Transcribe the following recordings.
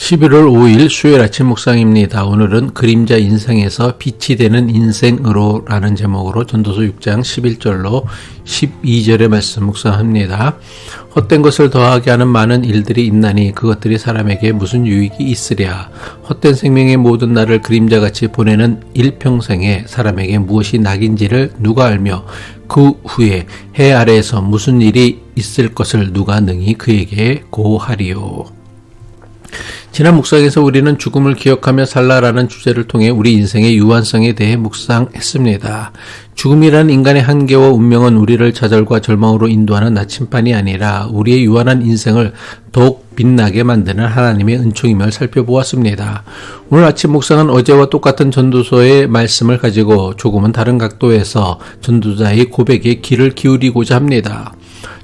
11월 5일 수요일 아침 묵상입니다. 오늘은 그림자 인생에서 빛이 되는 인생으로 라는 제목으로 전도서 6장 11절로 12절의 말씀 묵상합니다. 헛된 것을 더하게 하는 많은 일들이 있나니 그것들이 사람에게 무슨 유익이 있으랴. 헛된 생명의 모든 날을 그림자같이 보내는 일평생에 사람에게 무엇이 낙인지를 누가 알며 그 후에 해 아래에서 무슨 일이 있을 것을 누가 능히 그에게 고하리요. 지난 묵상에서 우리는 죽음을 기억하며 살라라는 주제를 통해 우리 인생의 유한성에 대해 묵상했습니다. 죽음이란 인간의 한계와 운명은 우리를 좌절과 절망으로 인도하는 나침반이 아니라 우리의 유한한 인생을 더욱 빛나게 만드는 하나님의 은총임을 살펴보았습니다. 오늘 아침 묵상은 어제와 똑같은 전도서의 말씀을 가지고 조금은 다른 각도에서 전도자의 고백에 귀를 기울이고자 합니다.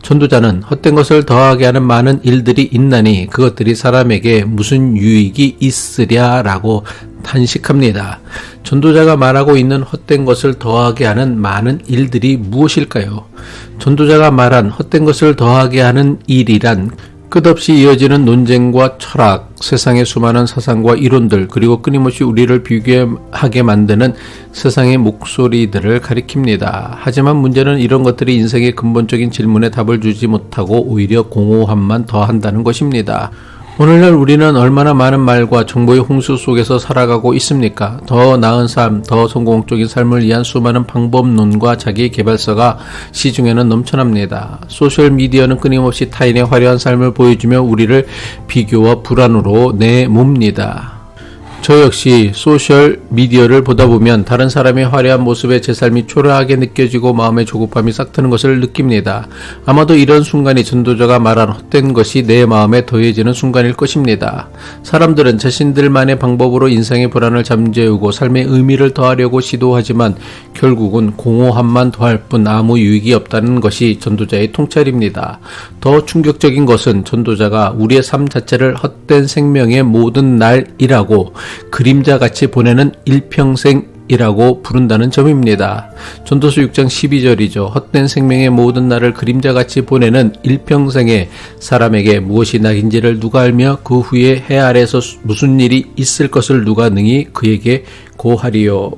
전도자는 헛된 것을 더하게 하는 많은 일들이 있나니 그것들이 사람에게 무슨 유익이 있으랴라고 탄식합니다. 전도자가 말하고 있는 헛된 것을 더하게 하는 많은 일들이 무엇일까요? 전도자가 말한 헛된 것을 더하게 하는 일이란 끝없이 이어지는 논쟁과 철학, 세상의 수많은 사상과 이론들, 그리고 끊임없이 우리를 비교하게 만드는 세상의 목소리들을 가리킵니다. 하지만 문제는 이런 것들이 인생의 근본적인 질문에 답을 주지 못하고 오히려 공허함만 더한다는 것입니다. 오늘날 우리는 얼마나 많은 말과 정보의 홍수 속에서 살아가고 있습니까? 더 나은 삶, 더 성공적인 삶을 위한 수많은 방법론과 자기 개발서가 시중에는 넘쳐납니다. 소셜 미디어는 끊임없이 타인의 화려한 삶을 보여주며 우리를 비교와 불안으로 내몹니다. 저 역시 소셜 미디어를 보다 보면 다른 사람의 화려한 모습에 제 삶이 초라하게 느껴지고 마음의 조급함이 싹 트는 것을 느낍니다. 아마도 이런 순간이 전도자가 말한 헛된 것이 내 마음에 더해지는 순간일 것입니다. 사람들은 자신들만의 방법으로 인생의 불안을 잠재우고 삶의 의미를 더하려고 시도하지만 결국은 공허함만 더할 뿐 아무 유익이 없다는 것이 전도자의 통찰입니다. 더 충격적인 것은 전도자가 우리의 삶 자체를 헛된 생명의 모든 날이라고 그림자 같이 보내는 일평생이라고 부른다는 점입니다. 전도서 6장 12절이죠. 헛된 생명의 모든 날을 그림자 같이 보내는 일평생에 사람에게 무엇이 낙인지를 누가 알며 그 후에 해 아래에서 무슨 일이 있을 것을 누가 능히 그에게 고하리요.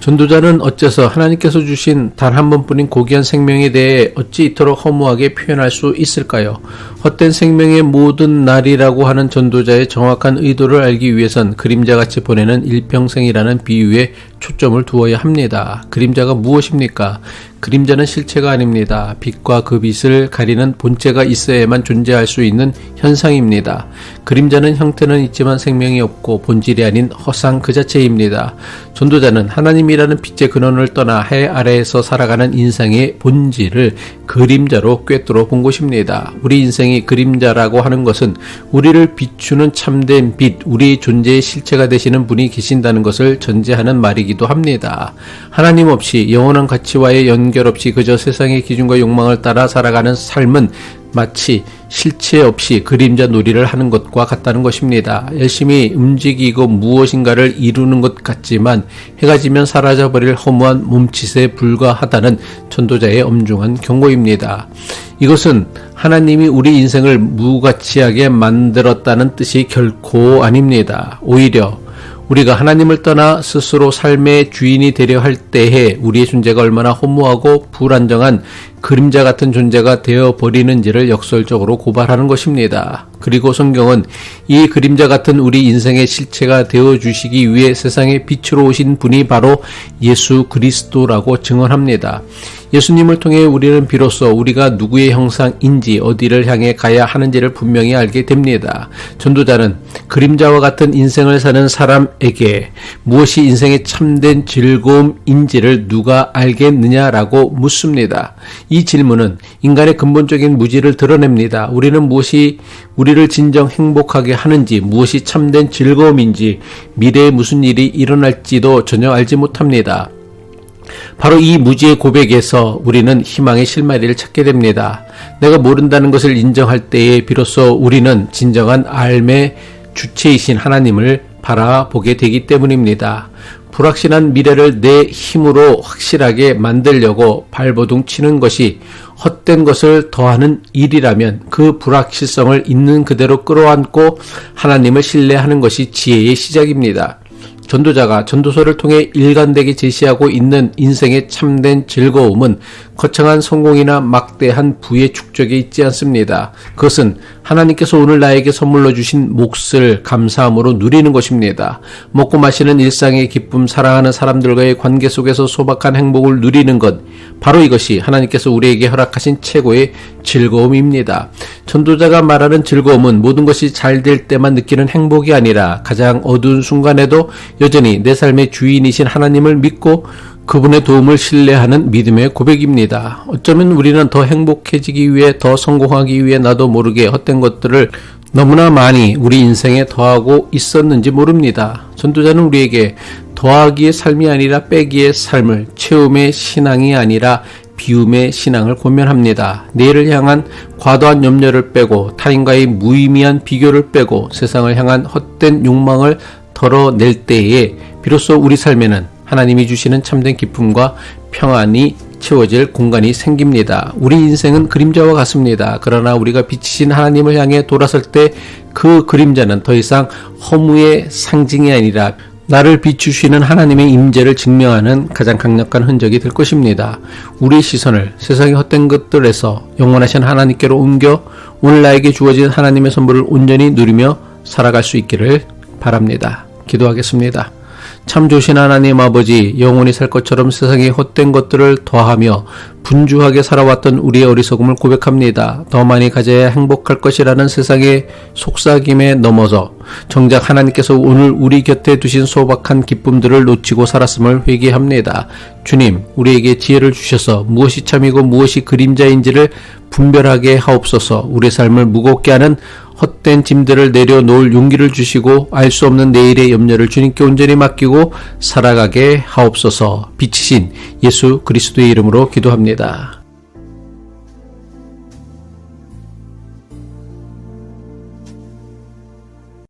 전도자는 어째서 하나님께서 주신 단 한 번뿐인 고귀한 생명에 대해 어찌 이토록 허무하게 표현할 수 있을까요? 헛된 생명의 모든 날이라고 하는 전도자의 정확한 의도를 알기 위해선 그림자같이 보내는 일평생이라는 비유에 초점을 두어야 합니다. 그림자가 무엇입니까? 그림자는 실체가 아닙니다. 빛과 그 빛을 가리는 본체가 있어야만 존재할 수 있는 현상입니다. 그림자는 형태는 있지만 생명이 없고 본질이 아닌 허상 그 자체입니다. 전도자는 하나님이라는 빛의 근원을 떠나 해 아래에서 살아가는 인생의 본질을 그림자로 꿰뚫어 본 것입니다. 우리 인생이 그림자라고 하는 것은 우리를 비추는 참된 빛, 우리 존재의 실체가 되시는 분이 계신다는 것을 전제하는 말이 기도 합니다. 하나님 없이 영원한 가치와의 연결 없이 그저 세상의 기준과 욕망을 따라 살아가는 삶은 마치 실체 없이 그림자 놀이를 하는 것과 같다는 것입니다. 열심히 움직이고 무엇인가를 이루는 것 같지만 해가 지면 사라져 버릴 허무한 몸짓에 불과하다는 전도자의 엄중한 경고입니다. 이것은 하나님이 우리 인생을 무가치하게 만들었다는 뜻이 결코 아닙니다. 오히려 우리가 하나님을 떠나 스스로 삶의 주인이 되려 할 때에 우리의 존재가 얼마나 허무하고 불안정한 그림자 같은 존재가 되어 버리는지를 역설적으로 고발하는 것입니다. 그리고 성경은 이 그림자 같은 우리 인생의 실체가 되어 주시기 위해 세상에 빛으로 오신 분이 바로 예수 그리스도라고 증언합니다. 예수님을 통해 우리는 비로소 우리가 누구의 형상인지 어디를 향해 가야 하는지를 분명히 알게 됩니다. 전도자는 그림자와 같은 인생을 사는 사람에게 무엇이 인생의 참된 즐거움인지를 누가 알겠느냐라고 묻습니다. 이 질문은 인간의 근본적인 무지를 드러냅니다. 우리는 무엇이 우리를 진정 행복하게 하는지, 무엇이 참된 즐거움인지, 미래에 무슨 일이 일어날지도 전혀 알지 못합니다. 바로 이 무지의 고백에서 우리는 희망의 실마리를 찾게 됩니다. 내가 모른다는 것을 인정할 때에 비로소 우리는 진정한 삶의 주체이신 하나님을 바라보게 되기 때문입니다. 불확실한 미래를 내 힘으로 확실하게 만들려고 발버둥 치는 것이 헛된 것을 더하는 일이라면 그 불확실성을 있는 그대로 끌어안고 하나님을 신뢰하는 것이 지혜의 시작입니다. 전도자가 전도서를 통해 일관되게 제시하고 있는 인생의 참된 즐거움은 거창한 성공이나 막대한 부의 축적에 있지 않습니다. 그것은 하나님께서 오늘 나에게 선물로 주신 몫을 감사함으로 누리는 것입니다. 먹고 마시는 일상의 기쁨, 사랑하는 사람들과의 관계 속에서 소박한 행복을 누리는 것, 바로 이것이 하나님께서 우리에게 허락하신 최고의 즐거움입니다. 전도자가 말하는 즐거움은 모든 것이 잘 될 때만 느끼는 행복이 아니라 가장 어두운 순간에도 여전히 내 삶의 주인이신 하나님을 믿고 그분의 도움을 신뢰하는 믿음의 고백입니다. 어쩌면 우리는 더 행복해지기 위해 더 성공하기 위해 나도 모르게 헛된 것들을 너무나 많이 우리 인생에 더하고 있었는지 모릅니다. 전도자는 우리에게 더하기의 삶이 아니라 빼기의 삶을 채움의 신앙이 아니라 비움의 신앙을 권면합니다. 내일을 향한 과도한 염려를 빼고 타인과의 무의미한 비교를 빼고 세상을 향한 헛된 욕망을 덜어낼 때에 비로소 우리 삶에는 하나님이 주시는 참된 기쁨과 평안이 채워질 공간이 생깁니다. 우리 인생은 그림자와 같습니다. 그러나 우리가 빛이신 하나님을 향해 돌아설 때 그 그림자는 더 이상 허무의 상징이 아니라 나를 비추시는 하나님의 임재를 증명하는 가장 강력한 흔적이 될 것입니다. 우리의 시선을 세상의 헛된 것들에서 영원하신 하나님께로 옮겨 오늘 나에게 주어진 하나님의 선물을 온전히 누리며 살아갈 수 있기를 바랍니다. 기도하겠습니다. 참 좋으신 하나님 아버지, 영원히 살 것처럼 세상의 헛된 것들을 더하며 분주하게 살아왔던 우리의 어리석음을 고백합니다. 더 많이 가져야 행복할 것이라는 세상의 속삭임에 넘어서 정작 하나님께서 오늘 우리 곁에 두신 소박한 기쁨들을 놓치고 살았음을 회개합니다. 주님, 우리에게 지혜를 주셔서 무엇이 참이고 무엇이 그림자인지를 분별하게 하옵소서 우리 삶을 무겁게 하는 헛된 짐들을 내려놓을 용기를 주시고 알 수 없는 내일의 염려를 주님께 온전히 맡기고 살아가게 하옵소서 빛이신 예수 그리스도의 이름으로 기도합니다.